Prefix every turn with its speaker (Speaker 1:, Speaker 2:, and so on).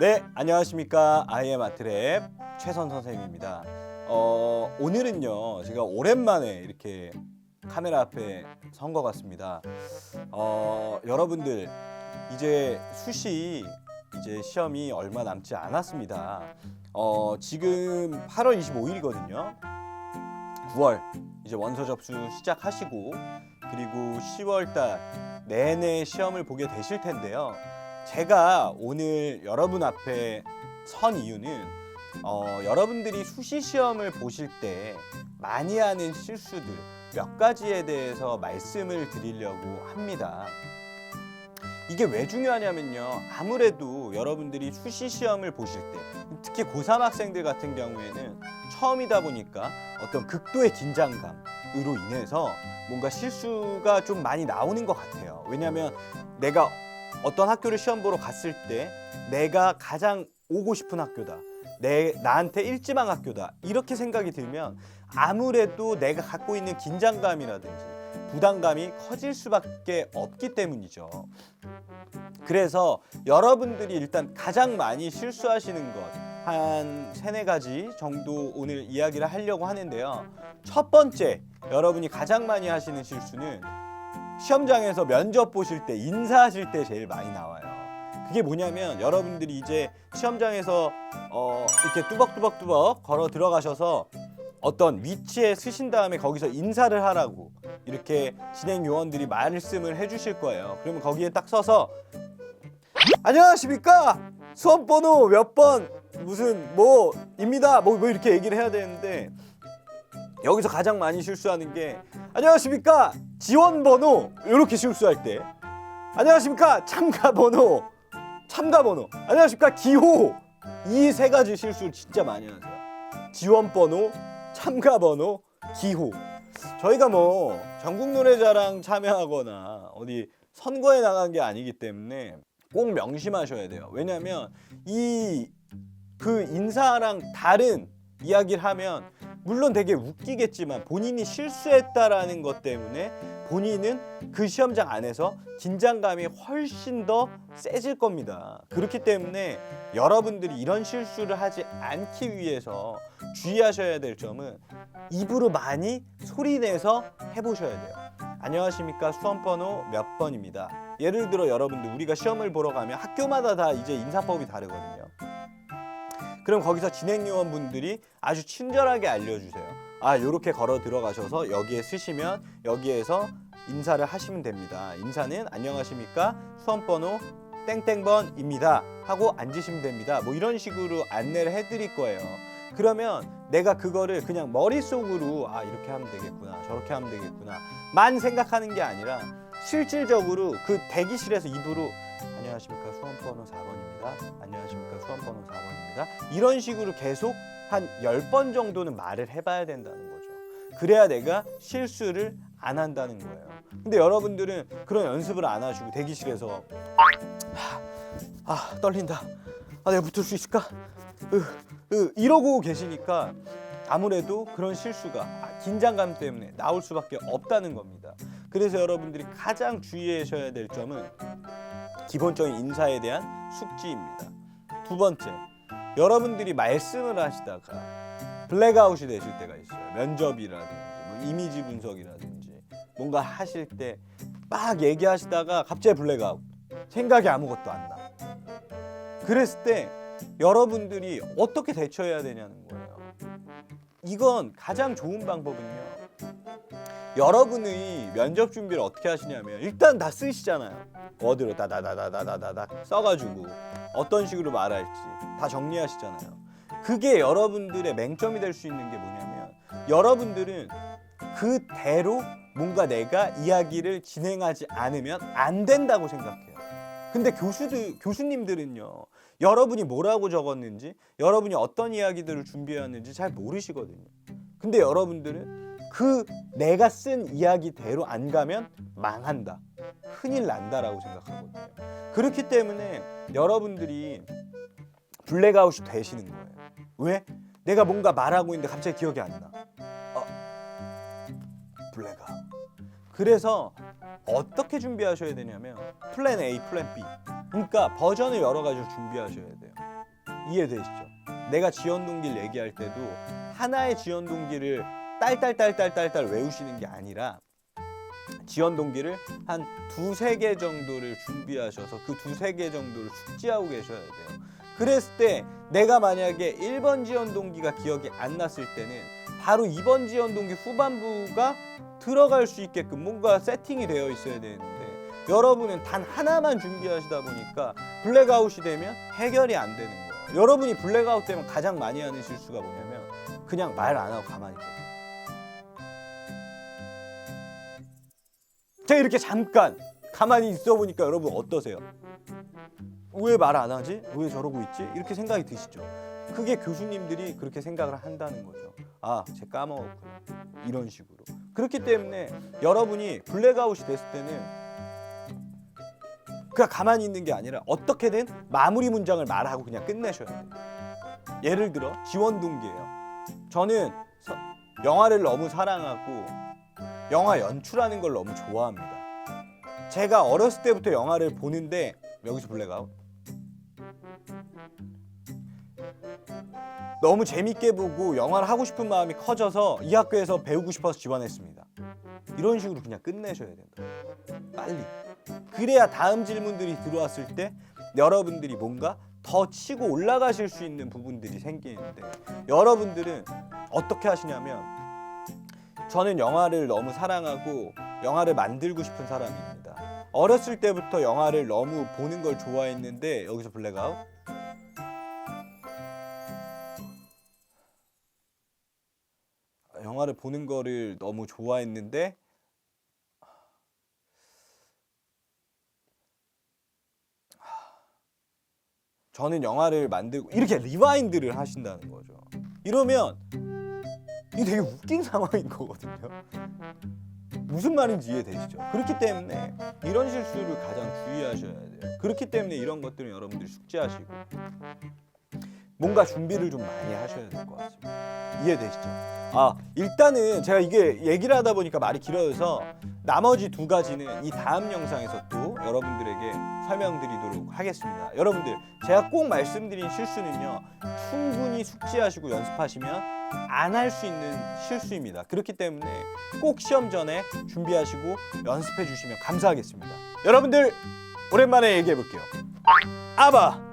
Speaker 1: 네, 안녕하십니까. 아이엠 아트랩 최선 선생님입니다. 어, 오늘은요, 제가 오랜만에 이렇게 카메라 앞에 선 것 같습니다. 어, 여러분들, 이제 수시 이제 시험이 얼마 남지 않았습니다. 어, 지금 8월 25일이거든요. 9월 이제 원서 접수 시작하시고 그리고 10월 달 내내 시험을 보게 되실 텐데요. 제가 오늘 여러분 앞에 선 이유는 어, 여러분들이 수시 시험을 보실 때 많이 하는 실수들 몇 가지에 대해서 말씀을 드리려고 합니다. 이게 왜 중요하냐면요. 아무래도 여러분들이 수시 시험을 보실 때 특히 고3 학생들 같은 경우에는 처음이다 보니까 어떤 극도의 긴장감으로 인해서 뭔가 실수가 좀 많이 나오는 것 같아요. 왜냐하면 내가 어떤 학교를 시험 보러 갔을 때 내가 가장 오고 싶은 학교다. 내 나한테 일지망 학교다. 이렇게 생각이 들면 아무래도 내가 갖고 있는 긴장감이라든지 부담감이 커질 수밖에 없기 때문이죠. 그래서 여러분들이 일단 가장 많이 실수하시는 것 한 세네 가지 정도 오늘 이야기를 하려고 하는데요. 첫 번째, 여러분이 가장 많이 하시는 실수는 시험장에서 면접 보실 때 인사하실 때 제일 많이 나와요. 그게 뭐냐면 여러분들이 이제 시험장에서 어 이렇게 뚜벅뚜벅뚜벅 걸어 들어가셔서 어떤 위치에 서신 다음에 거기서 인사를 하라고 이렇게 진행 요원들이 말씀을 해주실 거예요. 그러면 거기에 딱 서서 안녕하십니까 수험 번호 몇 번 무슨 뭐입니다 뭐, 뭐 이렇게 얘기를 해야 되는데 여기서 가장 많이 실수하는 게 안녕하십니까? 지원 번호 이렇게 실수할 때. 안녕하십니까? 참가 번호 참가 번호. 안녕하십니까? 기호. 이 세 가지 실수를 진짜 많이 하세요. 지원 번호 참가 번호 기호. 저희가 뭐 전국 노래자랑 참여하거나 어디 선거에 나간 게 아니기 때문에 꼭 명심하셔야 돼요. 왜냐하면 이 그 인사랑 다른 이야기를 하면 물론 되게 웃기겠지만 본인이 실수했다라는 것 때문에 본인은 그 시험장 안에서 긴장감이 훨씬 더 세질 겁니다. 그렇기 때문에 여러분들이 이런 실수를 하지 않기 위해서 주의하셔야 될 점은 입으로 많이 소리내서 해보셔야 돼요. 안녕하십니까 수험번호 몇 번입니다. 예를 들어 여러분들 우리가 시험을 보러 가면 학교마다 다 이제 인사법이 다르거든요. 그럼 거기서 진행 요원분들이 아주 친절하게 알려주세요. 아, 요렇게 걸어 들어가셔서 여기에 쓰시면 여기에서 인사를 하시면 됩니다. 인사는 안녕하십니까? 수험번호 땡땡번입니다. 하고 앉으시면 됩니다. 뭐 이런 식으로 안내를 해드릴 거예요. 그러면 내가 그거를 그냥 머릿속으로 아, 이렇게 하면 되겠구나. 저렇게 하면 되겠구나. 만 생각하는 게 아니라 실질적으로 그 대기실에서 입으로 안녕하십니까? 수험번호 4번입니다. 안녕하십니까? 수험번호 4번입니다. 이런 식으로 계속 한 10번 정도는 말을 해봐야 된다는 거죠. 그래야 내가 실수를 안 한다는 거예요. 근데 여러분들은 그런 연습을 안 하시고 대기실에서 하, 아 떨린다. 아 내가 붙을 수 있을까? 으, 으, 이러고 계시니까 아무래도 그런 실수가 아, 긴장감 때문에 나올 수밖에 없다는 겁니다. 그래서 여러분들이 가장 주의하셔야 될 점은 기본적인 인사에 대한 숙지입니다. 두 번째, 여러분들이 말씀을 하시다가 블랙아웃이 되실 때가 있어요. 면접이라든지 뭐 이미지 분석이라든지 뭔가 하실 때 막 얘기하시다가 갑자기 블랙아웃. 생각이 아무것도 안 나. 그랬을 때 여러분들이 어떻게 대처해야 되냐는 거예요. 이건 가장 좋은 방법은요. 여러분의 면접 준비를 어떻게 하시냐면 일단 다 쓰시잖아요. 어디로 다다다다다다다 써가지고 어떤 식으로 말할지 다 정리하시잖아요. 그게 여러분들의 맹점이 될 수 있는 게 뭐냐면 여러분들은 그대로 뭔가 내가 이야기를 진행하지 않으면 안 된다고 생각해요. 근데 교수들 교수님들은요. 여러분이 뭐라고 적었는지, 여러분이 어떤 이야기들을 준비했는지 잘 모르시거든요. 근데 여러분들은 그 내가 쓴 이야기대로 안 가면 망한다. 큰일 난다라고 생각하거든요. 그렇기 때문에 여러분들이 블랙아웃이 되시는 거예요. 왜? 내가 뭔가 말하고 있는데 갑자기 기억이 안 나. 어, 블랙아웃. 그래서 어떻게 준비하셔야 되냐면 플랜 A, 플랜 B. 그러니까 버전을 여러 가지로 준비하셔야 돼요. 이해되시죠? 내가 지원 동기를 얘기할 때도 하나의 지원 동기를 딸딸딸딸딸딸 외우시는 게 아니라 지원 동기를 한 두세 개 정도를 준비하셔서 그 두세 개 정도를 숙지하고 계셔야 돼요. 그랬을 때 내가 만약에 1번 지원 동기가 기억이 안 났을 때는 바로 2번 지원 동기 후반부가 들어갈 수 있게끔 뭔가 세팅이 되어 있어야 되는데 여러분은 단 하나만 준비하시다 보니까 블랙아웃이 되면 해결이 안 되는 거예요. 여러분이 블랙아웃 되면 가장 많이 하는 실수가 뭐냐면 그냥 말 안 하고 가만히 계세요. 제가 이렇게 잠깐 가만히 있어 보니까 여러분 어떠세요? 왜 말 안 하지? 왜 저러고 있지? 이렇게 생각이 드시죠? 그게 교수님들이 그렇게 생각을 한다는 거죠. 아, 제 까먹었구나. 이런 식으로. 그렇기 때문에 여러분이 블랙아웃이 됐을 때는 그냥 가만히 있는 게 아니라 어떻게든 마무리 문장을 말하고 그냥 끝내셔야 돼요. 예를 들어 지원 동기예요. 저는 서- 영화를 너무 사랑하고 영화 연출하는 걸 너무 좋아합니다. 제가 어렸을 때부터 영화를 보는데 여기서 블랙아웃. 너무 재밌게 보고 영화를 하고 싶은 마음이 커져서 이 학교에서 배우고 싶어서 지원했습니다. 이런 식으로 그냥 끝내셔야 된다. 빨리. 그래야 다음 질문들이 들어왔을 때 여러분들이 뭔가 더 치고 올라가실 수 있는 부분들이 생기는데 여러분들은 어떻게 하시냐면 저는 영화를 너무 사랑하고 영화를 만들고 싶은 사람입니다. 어렸을 때부터 영화를 너무 보는 걸 좋아했는데 여기서 블랙아웃. 영화를 보는 거를 너무 좋아했는데 저는 영화를 만들고 이렇게 리와인드를 하신다는 거죠. 이러면 이게 되게 웃긴 상황인 거거든요. 무슨 말인지 이해되시죠? 그렇기 때문에 이런 실수를 가장 주의하셔야 돼요. 그렇기 때문에 이런 것들은 여러분들이 숙지하시고 뭔가 준비를 좀 많이 하셔야 될 것 같습니다. 이해되시죠? 아 일단은 제가 이게 얘기를 하다 보니까 말이 길어져서 나머지 두 가지는 이 다음 영상에서 또 여러분들에게 설명드리도록 하겠습니다. 여러분들 제가 꼭 말씀드린 실수는요 충분히 숙지하시고 연습하시면 안 할 수 있는 실수입니다. 그렇기 때문에 꼭 시험 전에 준비하시고 연습해 주시면 감사하겠습니다. 여러분들 오랜만에 얘기해 볼게요. 아바